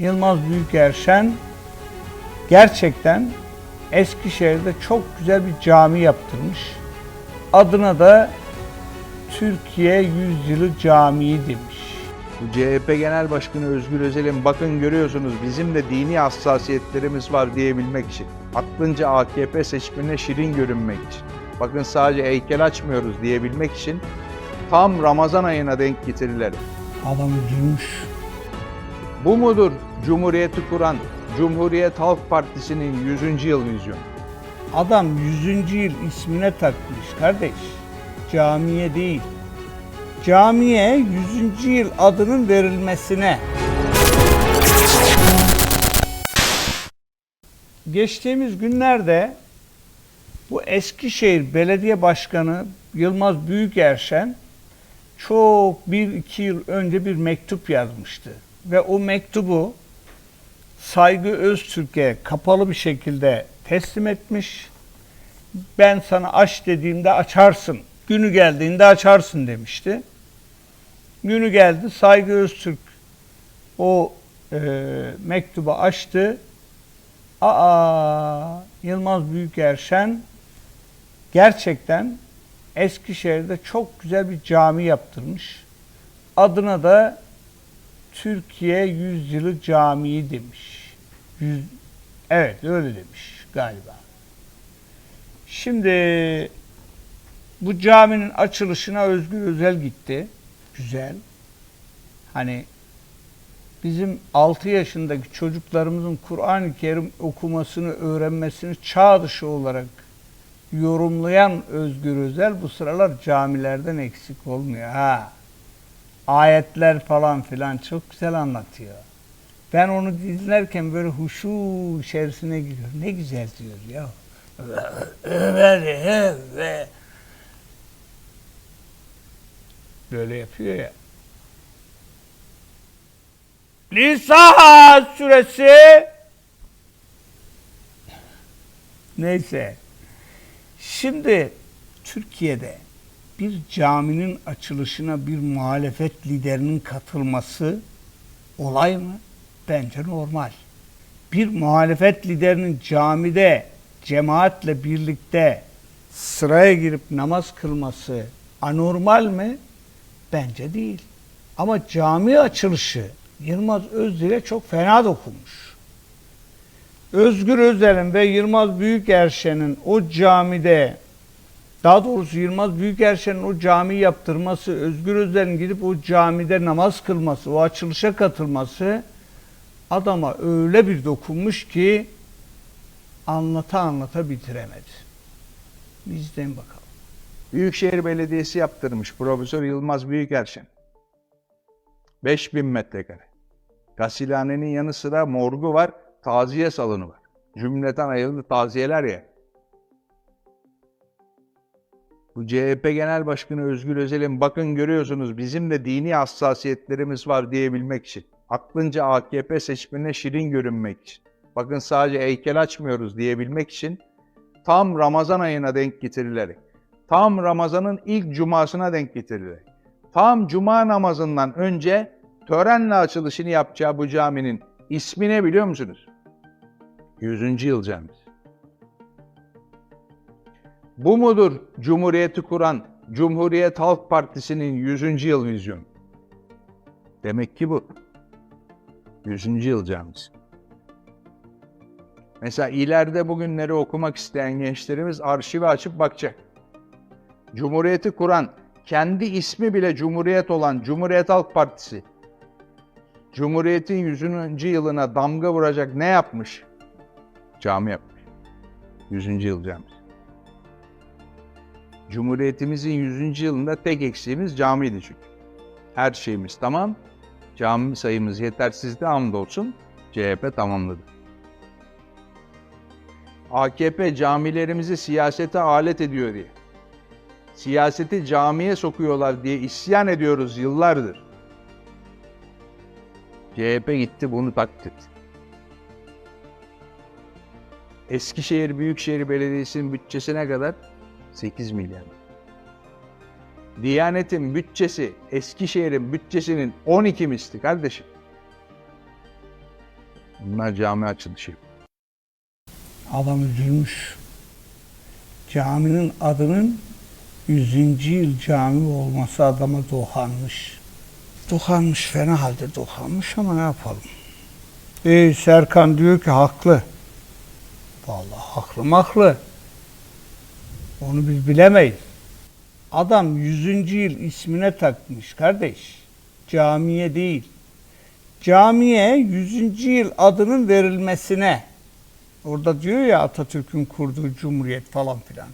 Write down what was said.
Yılmaz Büyükerşen gerçekten Eskişehir'de çok güzel bir cami yaptırmış. Adına da Türkiye Yüzyılı Camii demiş. Bu CHP Genel Başkanı Özgür Özel'in bakın görüyorsunuz bizim de dini hassasiyetlerimiz var diyebilmek için. Aklınca AKP seçmenine şirin görünmek için. Bakın sadece heykel açmıyoruz diyebilmek için tam Ramazan ayına denk getirilerek. Adam üzülmüş. Bu mudur Cumhuriyeti kuran Cumhuriyet Halk Partisi'nin 100. yıl vizyonu? Adam 100. yıl ismine takmış kardeş. Camiye değil. Camiye 100. yıl adının verilmesine. Geçtiğimiz günlerde bu Eskişehir Belediye Başkanı Yılmaz Büyükerşen çok bir iki yıl önce bir mektup yazmıştı. Ve o mektubu Saygı Öztürk'e kapalı bir şekilde teslim etmiş. Ben sana aç dediğimde açarsın. Günü geldiğinde açarsın demişti. Günü geldi. Saygı Öztürk o e, mektubu açtı. Aa, Yılmaz Büyükerşen gerçekten Eskişehir'de çok güzel bir cami yaptırmış. Adına da Türkiye Yüzyılı Camii demiş. Yüz, evet öyle demiş galiba. Şimdi bu caminin açılışına Özgür Özel gitti. Güzel. Hani bizim 6 yaşındaki çocuklarımızın Kur'an-ı Kerim okumasını, öğrenmesini çağ dışı olarak yorumlayan Özgür Özel bu sıralar camilerden eksik olmuyor. Ha ayetler falan filan çok güzel anlatıyor. Ben onu dinlerken böyle huşu içerisine giriyor. Ne güzel diyor ya. Böyle yapıyor ya. Nisa suresi Neyse. Şimdi Türkiye'de bir caminin açılışına bir muhalefet liderinin katılması olay mı? Bence normal. Bir muhalefet liderinin camide cemaatle birlikte sıraya girip namaz kılması anormal mi? Bence değil. Ama cami açılışı Yılmaz Özdil'e çok fena dokunmuş. Özgür Özel'in ve Yılmaz Büyükerşen'in o camide daha doğrusu Yılmaz Büyükerşen'in o cami yaptırması, Özgür Özel'in gidip o camide namaz kılması, o açılışa katılması adama öyle bir dokunmuş ki anlata anlata bitiremedi. Bizden bakalım. Büyükşehir Belediyesi yaptırmış Profesör Yılmaz Büyükerşen. 5000 metrekare. Gasilhanenin yanı sıra morgu var, taziye salonu var. Cümleten ayrılı taziyeler ya. Bu CHP Genel Başkanı Özgür Özel'in bakın görüyorsunuz bizim de dini hassasiyetlerimiz var diyebilmek için. Aklınca AKP seçmenine şirin görünmek için. Bakın sadece heykel açmıyoruz diyebilmek için tam Ramazan ayına denk getirilerek, tam Ramazan'ın ilk cumasına denk getirilerek, tam cuma namazından önce törenle açılışını yapacağı bu caminin ismi ne biliyor musunuz? 100. Yıl Camisi. Bu mudur Cumhuriyeti kuran Cumhuriyet Halk Partisi'nin 100. yıl vizyonu? Demek ki bu. 100. Yıl Camisi. Mesela ileride bugünleri okumak isteyen gençlerimiz arşivi açıp bakacak. Cumhuriyeti kuran, kendi ismi bile Cumhuriyet olan Cumhuriyet Halk Partisi, Cumhuriyet'in 100. yılına damga vuracak ne yapmış? Cami yapmış. 100. yıl camisi. Cumhuriyetimizin 100. yılında tek eksiğimiz camiydi çünkü. Her şeyimiz tamam. Cami sayımız yetersizdi hamdolsun. CHP tamamladı. AKP camilerimizi siyasete alet ediyor diye. Siyaseti camiye sokuyorlar diye isyan ediyoruz yıllardır. CHP gitti bunu taklit. Eskişehir Büyükşehir Belediyesi'nin bütçesine kadar 8 milyar. Diyanet'in bütçesi Eskişehir'in bütçesinin 12 misli kardeşim. Bunlar cami açılışı. Adam üzülmüş. Caminin adının 100. yıl cami olması adama dokanmış. Dokanmış fena halde dokanmış ama ne yapalım. Ee, Serkan diyor ki haklı. Vallahi haklı haklı. Onu biz bilemeyiz. Adam 100. yıl ismine takmış kardeş. Camiye değil. Camiye 100. yıl adının verilmesine. Orada diyor ya Atatürk'ün kurduğu cumhuriyet falan filan.